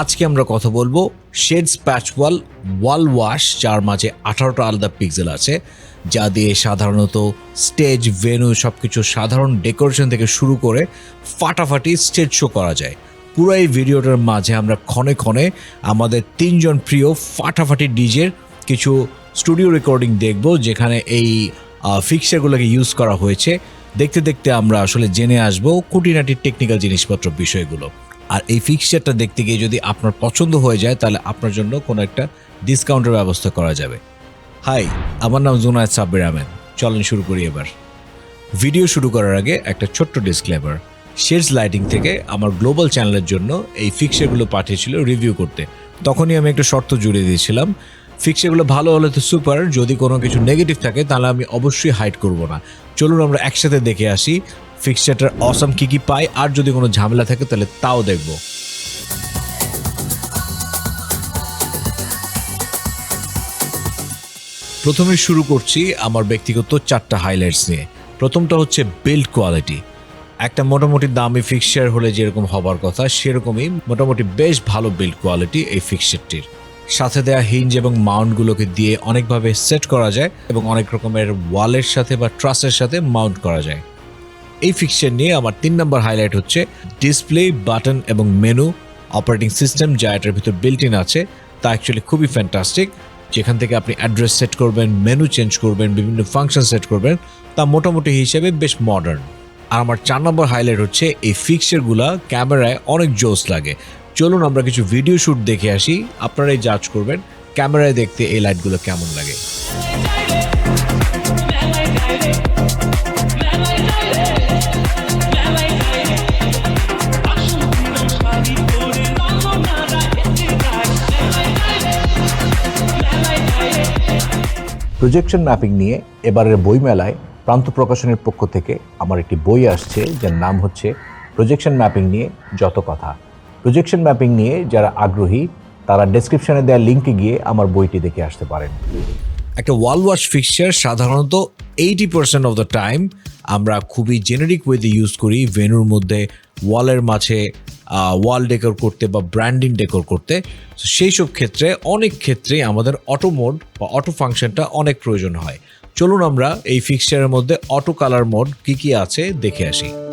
আজকে আমরা কথা বলব শেডস প্যাচ ওয়াল ওয়াশ যার মাঝে আঠারোটা আলাদা পিক্সেল আছে, যা দিয়ে সাধারণত স্টেজ ভেনু সব কিছু সাধারণ ডেকোরেশন থেকে শুরু করে ফাটাফাটি স্টেজ শো করা যায়। পুরো এই ভিডিওটার মাঝে আমরা ক্ষণে ক্ষণে আমাদের তিনজন প্রিয় ফাটাফাটি ডিজের কিছু স্টুডিও রেকর্ডিং দেখব, যেখানে এই ফিক্সারগুলোকে ইউজ করা হয়েছে। দেখতে দেখতে আমরা আসলে জেনে আসব খুঁটিনাটি টেকনিক্যাল জিনিসপত্র বিষয়গুলো। আর এই ফিক্সচারটা দেখতে গিয়ে যদি আপনার পছন্দ হয়ে যায়, তাহলে আপনার জন্য কোনো একটা ডিসকাউন্টের ব্যবস্থা করা যাবে। হাই আমার নাম জুনায়দ সাব্বির আহমেদ। চলেন শুরু করি এবার। ভিডিও শুরু করার আগে একটা ছোট্ট ডিসক্লেমার শেডস লাইটিং থেকে আমার গ্লোবাল চ্যানেলের জন্য এই ফিক্সারগুলো পাঠিয়েছিল রিভিউ করতে। তখনই আমি একটা শর্ত জুড়ে দিয়েছিলাম। ফিক্সারগুলো ভালো হলে তো সুপার যদি কোনো কিছু নেগেটিভ থাকে, তাহলে আমি অবশ্যই হাইড করব না। চলুন আমরা একসাথে দেখে আসি। ফিক্সচারটার অসম কী কী পাই, আর যদি কোনো ঝামেলা থাকে তাহলে তাও দেখব। প্রথমে শুরু করছি আমার ব্যক্তিগত চারটা হাইলাইটস নিয়ে। প্রথমটা হচ্ছে বিল্ড কোয়ালিটি একটা মোটামুটি দামি ফিক্সচার হলে যেরকম হবার কথা, সেরকমই মোটামুটি বেশ ভালো বিল্ড কোয়ালিটি এই ফিক্সচারটির সাথে দেওয়া হিঞ্জ এবং মাউন্টগুলোকে দিয়ে অনেকভাবে সেট করা যায় এবং অনেক রকমের ওয়ালের সাথে বা ট্রাসের সাথে মাউন্ট করা যায়। এই ফিক্সচার নিয়ে আমার তিন নম্বর হাইলাইট হচ্ছে ডিসপ্লে বাটন এবং মেনু অপারেটিং সিস্টেম যা এটার ভিতর বিল্ট ইন আছে, তা অ্যাকচুয়ালি খুবই ফ্যান্টাস্টিক যেখান থেকে আপনি অ্যাড্রেস সেট করবেন মেনু চেঞ্জ করবেন, বিভিন্ন ফাংশন সেট করবেন, তা মোটামুটি হিসেবে বেশ মডার্ন আর আমার চার নম্বর হাইলাইট হচ্ছে এই ফিক্সচারগুলো ক্যামেরায় অনেক জোস লাগে। চলুন আমরা কিছু ভিডিও শ্যুট দেখে আসি, আপনারাই জাজ করবেন ক্যামেরায় দেখতে এই লাইটগুলো কেমন লাগে। প্রজেকশন ম্যাপিং নিয়ে এবারের বইমেলায় প্রান্ত প্রকাশনের পক্ষ থেকে আমার একটি বই আসছে, যার নাম হচ্ছে প্রজেকশন ম্যাপিং নিয়ে যত কথা। প্রজেকশন ম্যাপিং নিয়ে যারা আগ্রহী, তারা ডেসক্রিপশনে দেওয়া লিঙ্কে গিয়ে আমার বইটি দেখে আসতে পারেন। একটা ওয়াল ওয়াশ ফিক্সচার সাধারণত eighty percent of the time আমরা খুবই জেনেরিক ওয়েতে ইউজ করি ভেনুর মধ্যে ওয়ালের মাঝে ওয়াল ডেকোর করতে বা ব্র্যান্ডিং ডেকোর করতে। সেই সব ক্ষেত্রে, অনেক ক্ষেত্রেই আমাদের অটো মোড বা অটো ফাংশনটা অনেক প্রয়োজন হয়। চলুন আমরা এই ফিক্সচারের মধ্যে অটো কালার মোড কী কী আছে দেখে আসি।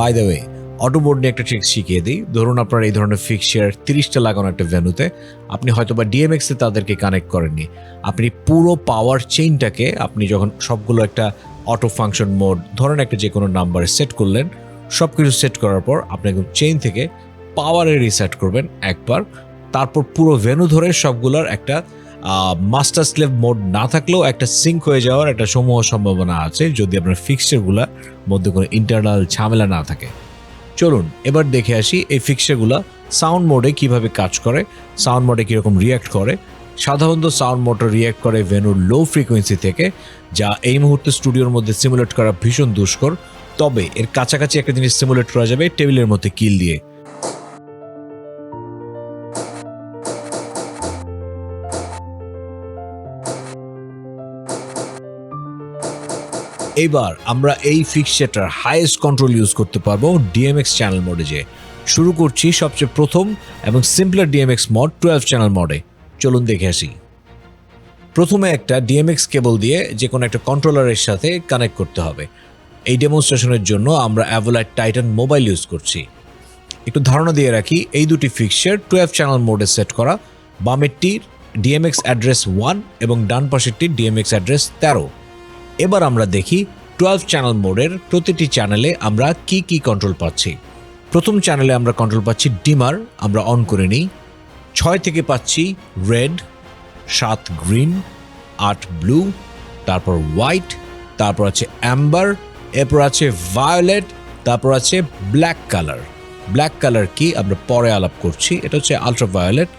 By the way auto board নিয়ে একটা ট্রিক্স শিখিয়ে দিই। ধরুন আপনার এই ধরনের ফিক্সচার তিরিশটা লাগানো একটা ভ্যানুতে আপনি হয়তো বা ডিএমএক্সে তাদেরকে কানেক্ট করেননি। আপনি পুরো পাওয়ার চেইনটাকে আপনি যখন সবগুলো একটা অটো ফাংশন মোড ধরেন একটা যে কোনো নাম্বারে সেট করলেন সব কিছু সেট করার পর আপনি একদম চেইন থেকে পাওয়ারে রিসেট করবেন একবার। তারপর পুরো ভেনু ধরে সবগুলোর একটা মাস্টার স্লেভ মোড না থাকলেও একটা সিঙ্ক হয়ে যাওয়ার একটা সমূহ সম্ভাবনা আছে যদি আপনার ফিক্সচারগুলোর মধ্যে কোনো ইন্টারনাল ঝামেলা না থাকে। চলুন, এবার দেখে আসি এই ফিক্সচারগুলো সাউন্ড মোডে কীভাবে কাজ করে সাউন্ড মোডে কীরকম রিয়্যাক্ট করে। সাধারণত সাউন্ড মোটর রিয়্যাক্ট করে ভেনুর লো ফ্রিকোয়েন্সি থেকে, যা এই মুহূর্তে স্টুডিওর মধ্যে সিমুলেট করা ভীষণ দুষ্কর। তবে এর কাছাকাছি একটা জিনিস সিমুলেট করা যাবে, টেবিলের মধ্যে কিল দিয়ে। এবার আমরা এই ফিক্সচারটার হাইয়েস্ট কন্ট্রোল ইউজ করতে পারব ডিএমএক্স চ্যানেল মোডে যে শুরু করছি সবচেয়ে প্রথম এবং simpler DMX mode twelve channel মোডে চলুন দেখে আসি। প্রথমে একটা ডিএমএক্স কেবল দিয়ে যে কোনো একটা কন্ট্রোলারের সাথে কানেক্ট করতে হবে। এই ডেমনস্ট্রেশনের জন্য আমরা অ্যাভোলাইট টাইটান মোবাইল ইউজ করছি। একটু ধারণা দিয়ে রাখি, এই দুটি ফিক্সচার টুয়েলভ চ্যানেল মোডে সেট করা। বামেরটির ডিএমএক্স অ্যাড্রেস ওয়ান এবং ডান পাশেরটির ডিএমএক্স অ্যাড্রেস তেরো। এবার আমরা দেখি টুয়েলভ চ্যানেল মোডের প্রতিটি চ্যানেলে আমরা কি কি কন্ট্রোল পাচ্ছি। প্রথম চ্যানেলে আমরা কন্ট্রোল পাচ্ছি ডিমার আমরা অন করে নিই। ছয় থেকে পাচ্ছি রেড সাত গ্রিন আট ব্লু তারপর হোয়াইট তারপর আছে অ্যাম্বার এরপর আছে ভায়োলেট তারপর আছে ব্ল্যাক কালার ব্ল্যাক কালার কি? আমরা পরে আলাপ করছি। এটা হচ্ছে আলট্রা ভায়োলেট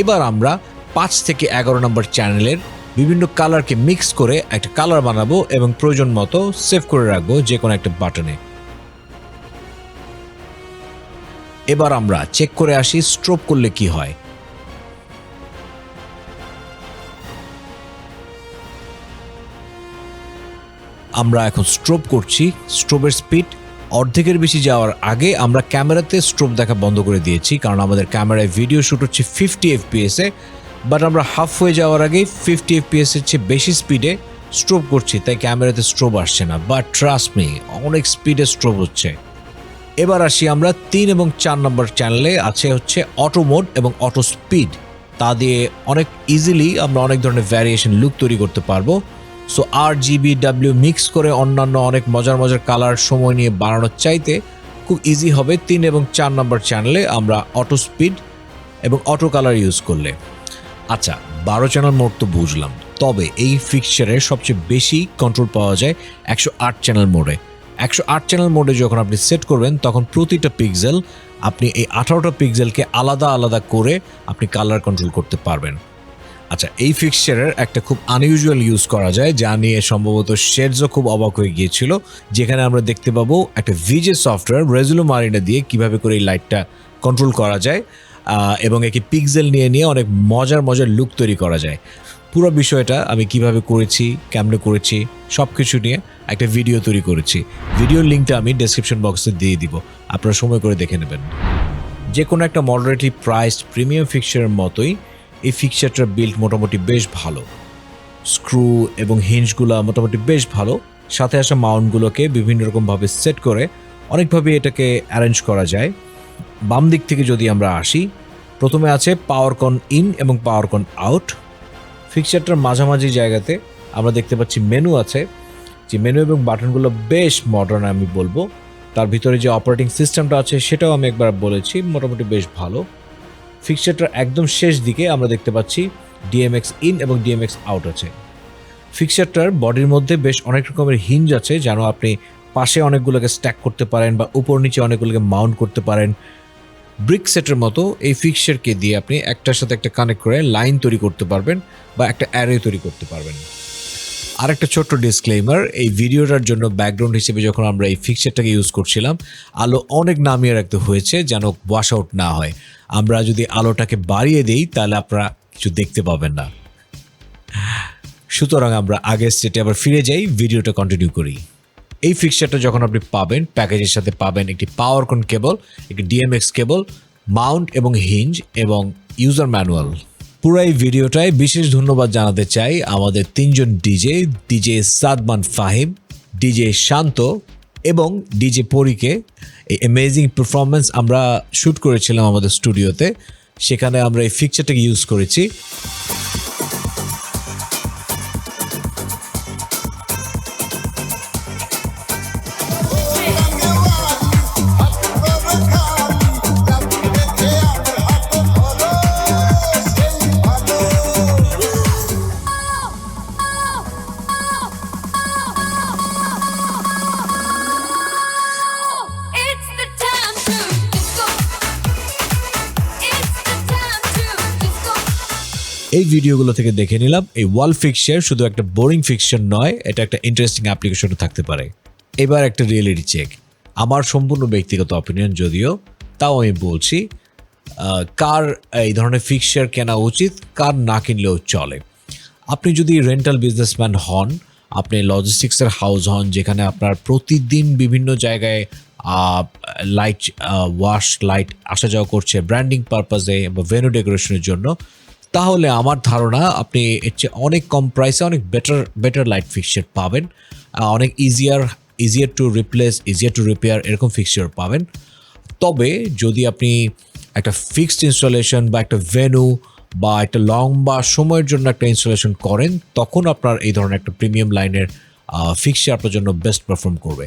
এবার আমরা পাঁচ থেকে এগারো নম্বর চ্যানেলের বিভিন্ন কালারকে মিক্স করে একটা কালার বানাবো এবং প্রয়োজন মতো সেভ করে রাখব যে কোনো একটা বাটনে। এবার আমরা চেক করে আসি স্ট্রোক করলে কি হয়। আমরা এখন স্ট্রোপ করছি স্ট্রোবের স্পিড অর্ধেকের বেশি যাওয়ার আগে আমরা ক্যামেরাতে স্ট্রোপ দেখা বন্ধ করে দিয়েছি, কারণ আমাদের ক্যামেরায় ভিডিও শুট হচ্ছে ফিফটি এফপিএসে বাট আমরা হাফ হয়ে যাওয়ার আগেই ফিফটি এফপিএস এর চেয়ে বেশি স্পিডে স্ট্রোপ করছি, তাই ক্যামেরাতে স্ট্রোপ আসছে না। বাট ট্রাস্ট মি অনেক স্পিডে স্ট্রোপ হচ্ছে। এবার আসি আমরা তিন এবং চার নম্বর চ্যানেলে আছে হচ্ছে অটো মোড এবং অটো স্পিড তা দিয়ে অনেক ইজিলি আমরা অনেক ধরনের ভ্যারিয়েশন লুক তৈরি করতে পারব। So R G B W mix করে অন্যান্য অনেক মজার মজার কালার সময় নিয়ে বানানোর চাইতে খুব ইজি হবে তিন এবং চার নম্বর চ্যানেলে আমরা অটো স্পিড এবং অটো কালার ইউজ করলে। আচ্ছা বারো চ্যানেল মোড তো বুঝলাম। তবে এই ফিক্সচারের সবচেয়ে বেশি কন্ট্রোল পাওয়া যায় একশো আট চ্যানেল মোডে একশো আট চ্যানেল মোডে যখন আপনি সেট করবেন, তখন প্রতিটা পিক্সেল আপনি এই আঠারোটা পিক্সেলকে আলাদা আলাদা করে আপনি কালার কন্ট্রোল করতে পারবেন। আচ্ছা এই ফিক্সচারের একটা খুব আনইউজুয়াল ইউজ করা যায়, যা নিয়ে সম্ভবত শেডসও খুব অবাক হয়ে গিয়েছিল, যেখানে আমরা দেখতে পাবো একটা ভিজে সফটওয়্যার রেজুলো মারিনা দিয়ে কীভাবে করে এই লাইটটা কন্ট্রোল করা যায়। এবং একে পিক্সেল নিয়ে নিয়ে অনেক মজার মজার লুক তৈরি করা যায়। পুরো বিষয়টা আমি কীভাবে করেছি, কেমনে করেছি সব কিছু নিয়ে একটা ভিডিও তৈরি করেছি। ভিডিওর লিঙ্কটা আমি ডেসক্রিপশন বক্সে দিয়ে দিব। আপনারা সময় করে দেখে নেবেন। যে কোনো একটা মডারেটলি প্রাইসড প্রিমিয়াম ফিক্সারের মতোই এই ফিক্সারটার বিল্ড মোটামুটি বেশ ভালো। স্ক্রু এবং হিঞ্জগুলো মোটামুটি বেশ ভালো। সাথে আসা মাউন্টগুলোকে বিভিন্ন রকমভাবে সেট করে অনেকভাবে এটাকে অ্যারেঞ্জ করা যায়। বাম দিক থেকে যদি আমরা আসি, প্রথমে আছে পাওয়ারকন ইন এবং পাওয়ারকন আউট ফিক্সারটার মাঝামাঝি জায়গাতে আমরা দেখতে পাচ্ছি মেনু আছে, যে মেনু এবং বাটনগুলো বেশ মডার্ন আমি বলব। তার ভিতরে যে অপারেটিং সিস্টেমটা আছে, সেটাও আমি একবার বলেছি, মোটামুটি বেশ ভালো। ফিক্সচারটার একদম শেষ দিকে আমরা দেখতে পাচ্ছি ডিএমএক্স ইন এবং ডিএমএক্স আউট আছে। ফিক্সারটার বডির মধ্যে বেশ অনেক রকমের হিঞ্জ আছে, যেন আপনি পাশে অনেকগুলোকে স্ট্যাক করতে পারেন বা উপর নিচে অনেকগুলোকে মাউন্ট করতে পারেন। ব্রিক সেটের মতো এই ফিক্সচারকে দিয়ে আপনি একটার সাথে একটা কানেক্ট করে লাইন তৈরি করতে পারবেন বা একটা অ্যারে তৈরি করতে পারবেন। আর একটা ছোট্ট ডিসক্লেমার এই ভিডিওটার জন্য ব্যাকগ্রাউন্ড হিসেবে যখন আমরা এই ফিক্সচারটাকে ইউজ করছিলাম, আলো অনেক নামিয়ে রাখতে হয়েছে যেন ওয়াশ আউট না হয়। আমরা যদি আলোটাকে বাড়িয়ে দিই, তাহলে আপনারা কিছু দেখতে পাবেন না। সুতরাং আমরা আগের স্টেটে আবার ফিরে যাই, ভিডিওটা কন্টিনিউ করি। এই ফিক্সচারটা যখন আপনি পাবেন প্যাকেজের সাথে পাবেন একটি পাওয়ার কোন কেবল একটি ডিএমএক্স কেবল মাউন্ট এবং হিঞ্জ এবং ইউজার ম্যানুয়াল পুরো এই ভিডিওটায় বিশেষ ধন্যবাদ জানাতে চাই আমাদের তিনজন DJ DJ Sadman Fahim DJ Shanto এবং ডিজে পরীকে। এই অ্যামেজিং পারফরমেন্স আমরা শ্যুট করেছিলাম আমাদের স্টুডিওতে সেখানে আমরা এই ফিকচারটাকে ইউজ করেছি। এই ভিডিওগুলো থেকে দেখে নিলাম, এই ওয়াল ফিক্সচার শুধু একটা বোরিং ফিক্সচার নয়, এটা একটা ইন্টারেস্টিং অ্যাপ্লিকেশনও থাকতে পারে। এবার একটা রিয়েলিটি চেক আমার সম্পূর্ণ ব্যক্তিগত অপিনিয়ন যদিও, তাও আমি বলছি কার এই ধরনের ফিক্সচার কেনা উচিত, কার না কিনলেও চলে। আপনি যদি রেন্টাল বিজনেসম্যান হন, আপনি লজিস্টিক্সের হাউস হন, যেখানে আপনার প্রতিদিন বিভিন্ন জায়গায় লাইট ওয়াশ লাইট আসা যাওয়া করছে ব্র্যান্ডিং পারপাসে বা ভেনু ডেকোরেশনের জন্য তাহলে আমার ধারণা আপনি এর চেয়ে অনেক কম প্রাইসে অনেক বেটার বেটার লাইট ফিক্সচার পাবেন। অনেক easier easier to replace easier to repair এরকম ফিক্সচার পাবেন। তবে যদি আপনি একটা ফিক্সড ইনস্টলেশন বা একটা ভেনু বা একটা লম্বা সময়ের জন্য একটা ইনস্টলেশন করেন, তখন আপনার এই ধরনের একটা প্রিমিয়াম লাইনের ফিক্সচার আপনার জন্য বেস্ট পারফর্ম করবে।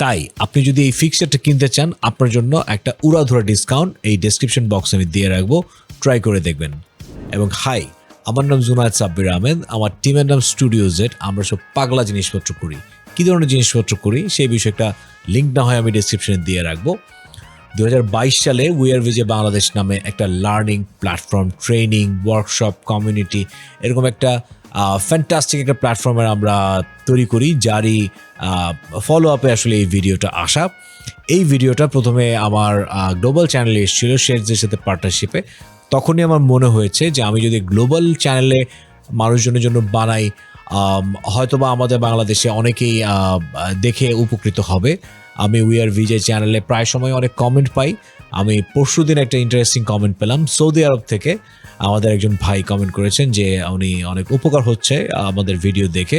তাই আপনি যদি এই ফিক্সচারটা কিনতে চান, আপনার জন্য একটা উড়াধুরা ডিসকাউন্ট এই ডেসক্রিপশন বক্সে আমি দিয়ে রাখব। ট্রাই করে দেখবেন। এবং হাই, আমার নাম জুনায়দ সাব্বির আহমেদ, আমার টিমের নাম স্টুডিও জেড আমরা সব পাগলা জিনিসপত্র করি। কী ধরনের জিনিসপত্র করি? সেই বিষয়ে একটা লিঙ্ক না হয় আমি ডিসক্রিপশনে দিয়ে রাখব। দু হাজার বাইশ সালে উইয়ার ভিজে বাংলাদেশ নামে একটা learning platform training workshop community এরকম একটা ফ্যান্টাস্টিক একটা প্ল্যাটফর্মের আমরা তৈরি করি, যারই ফলো আপে আসলে এই ভিডিওটা আসা। এই ভিডিওটা প্রথমে আমার গ্লোবাল চ্যানেলে এসেছিল শেয়ারদের সাথে পার্টনারশিপে তখনই আমার মনে হয়েছে যে আমি যদি গ্লোবাল চ্যানেলে মানুষজনের জন্য বানাই হয়তোবা আমাদের বাংলাদেশে অনেকেই দেখে উপকৃত হবে। আমি উই আর ভিজে চ্যানেলে প্রায় সময় অনেক কমেন্ট পাই। আমি পরশু দিন একটা ইন্টারেস্টিং কমেন্ট পেলাম। সৌদি আরব থেকে আমাদের একজন ভাই কমেন্ট করেছেন যে উনি অনেক উপকার হচ্ছে আমাদের ভিডিও দেখে।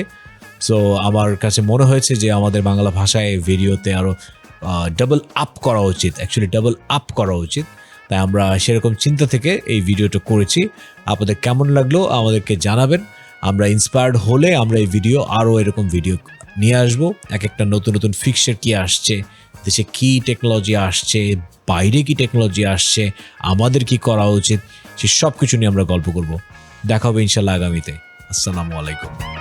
সো আমার কাছে মনে হয়েছে যে আমাদের বাংলা ভাষায় ভিডিওতে আরও ডাবল আপ করা উচিত। অ্যাকচুয়ালি ডাবল আপ করা উচিত। তাই আমরা সেরকম চিন্তা থেকে এই ভিডিওটা করেছি। আপনাদের কেমন লাগল আমাদেরকে জানাবেন। আমরা ইন্সপায়ার্ড হলে আমরা এই ভিডিও আরও এরকম ভিডিও নিয়ে আসব। এক একটা নতুন নতুন ফিক্সার কি আসছে, দেশে কি টেকনোলজি আসছে, বাইরে কি টেকনোলজি আসছে, আমাদের কি করা উচিত, সে সব কিছু নিয়ে আমরা গল্প করব। দেখা হবে ইনশাল্লাহ আগামীতে। আসসালামু আলাইকুম।